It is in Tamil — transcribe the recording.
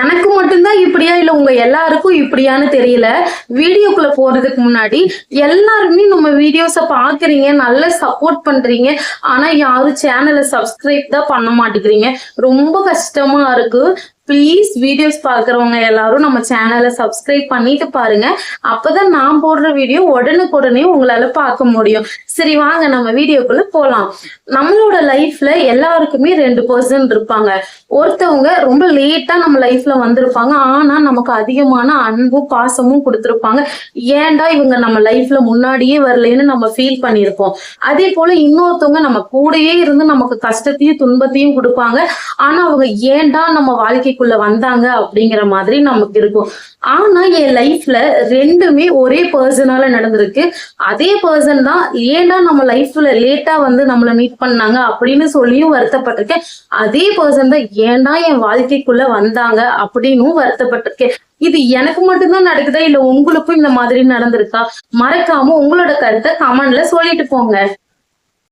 எனக்கு மட்டும்தான் இப்படியா இல்ல உங்க எல்லாருக்கும் இப்படியான்னு தெரியல. வீடியோக்குள்ள போறதுக்கு முன்னாடி எல்லாருமே நம்ம வீடியோஸ பாக்குறீங்க நல்ல சப்போர்ட் பண்றீங்க. ஆனா யாரும் சேனலை சப்ஸ்கிரைப் தான் பண்ண மாட்டேங்கிறீங்க. ரொம்ப கஷ்டமா இருக்கு. ப்ளீஸ் வீடியோஸ் பார்க்குறவங்க எல்லாரும் நம்ம சேனலை சப்ஸ்கிரைப் பண்ணிட்டு பாருங்க. அப்பதான் நான் போடுற வீடியோ உடனுக்குடனே உங்களால பார்க்க முடியும். சரி வாங்க நம்ம வீடியோக்குள்ள போலாம். நம்மளோட லைஃப்ல எல்லாருக்குமே ரெண்டு பர்சன் இருப்பாங்க. ஒருத்தவங்க ரொம்ப லேட்டா நம்ம லைஃப்ல வந்திருப்பாங்க. ஆனா நமக்கு அதிகமான அன்பும் பாசமும் கொடுத்திருப்பாங்க. ஏன்டா இவங்க நம்ம லைஃப்ல முன்னாடியே வரலைன்னு நம்ம ஃபீல் பண்ணியிருப்போம். அதே போல இன்னொருத்தவங்க நம்ம கூடயே இருந்து நமக்கு கஷ்டத்தையும் துன்பத்தையும் கொடுப்பாங்க. ஆனா அவங்க ஏன்டா நம்ம வாழ்க்கைக்குள்ள வந்தாங்க அப்படிங்கிற மாதிரி நமக்கு இருக்கும். ஆனா என் லைஃப்ல ரெண்டுமே ஒரே பர்சனால நடந்திருக்கு. அதே பர்சன் தான் ஏன்டா நம்ம லைஃப்ல லேட்டா வந்து நம்மளை மீட் பண்ணாங்க அப்படின்னு சொல்லியும் வருத்தப்பட்டிருக்கேன். அதே பர்சன் தான் ஏன்டா என் வாழ்க்கைக்குள்ள வந்தாங்க அப்படின்னும் வருத்தப்பட்டிருக்கேன். இது எனக்கு மட்டும்தான் நடக்குதா? இல்ல உங்களுக்கும் இந்த மாதிரி நடந்திருக்கா? மறக்காம உங்களோட கருத்தை கமெண்ட்ல சொல்லிட்டு போங்க.